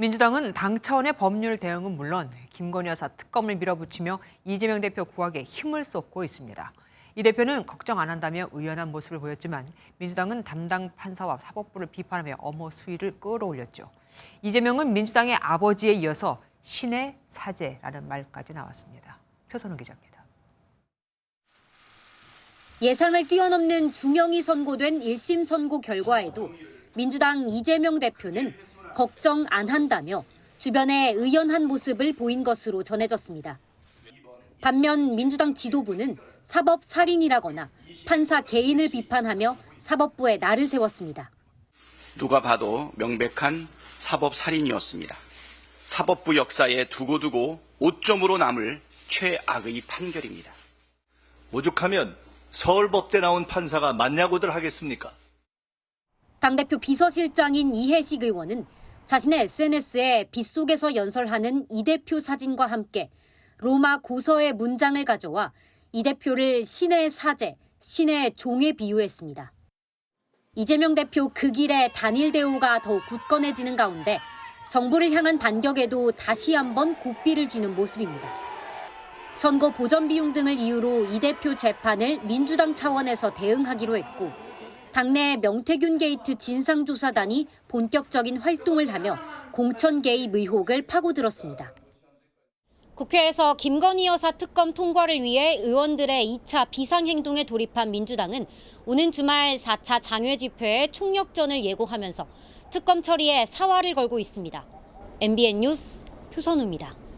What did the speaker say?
민주당은 당 차원의 법률 대응은 물론 김건희 여사 특검을 밀어붙이며 이재명 대표 구하기에 힘을 쏟고 있습니다. 이 대표는 걱정 안 한다며 의연한 모습을 보였지만 민주당은 담당 판사와 사법부를 비판하며 엄호 수위를 끌어올렸죠. 이재명은 민주당의 아버지에 이어서 신의 사제라는 말까지 나왔습니다. 표선우 기자입니다. 예상을 뛰어넘는 중형이 선고된 1심 선고 결과에도 민주당 이재명 대표는 걱정 안 한다며 주변에 의연한 모습을 보인 것으로 전해졌습니다. 반면 민주당 지도부는 사법 살인이라거나 판사 개인을 비판하며 사법부에 날을 세웠습니다. 누가 봐도 명백한 사법 살인이었습니다. 사법부 역사에 두고두고 오점으로 남을 최악의 판결입니다. 오죽하면 서울법대 나온 판사가 맞냐고들 하겠습니까? 당대표 비서실장인 이해식 의원은 자신의 SNS에 빗속에서 연설하는 이 대표 사진과 함께 로마 고서의 문장을 가져와 이 대표를 신의 사제, 신의 종에 비유했습니다. 이재명 대표 그 길에 단일 대우가 더욱 굳건해지는 가운데 정부를 향한 반격에도 다시 한번 고삐를 쥐는 모습입니다. 선거 보전 비용 등을 이유로 이 대표 재판을 민주당 차원에서 대응하기로 했고 당내 명태균 게이트 진상조사단이 본격적인 활동을 하며 공천 개입 의혹을 파고들었습니다. 국회에서 김건희 여사 특검 통과를 위해 의원들의 2차 비상행동에 돌입한 민주당은 오는 주말 4차 장외 집회에 총력전을 예고하면서 특검 처리에 사활을 걸고 있습니다. MBN 뉴스 표선우입니다.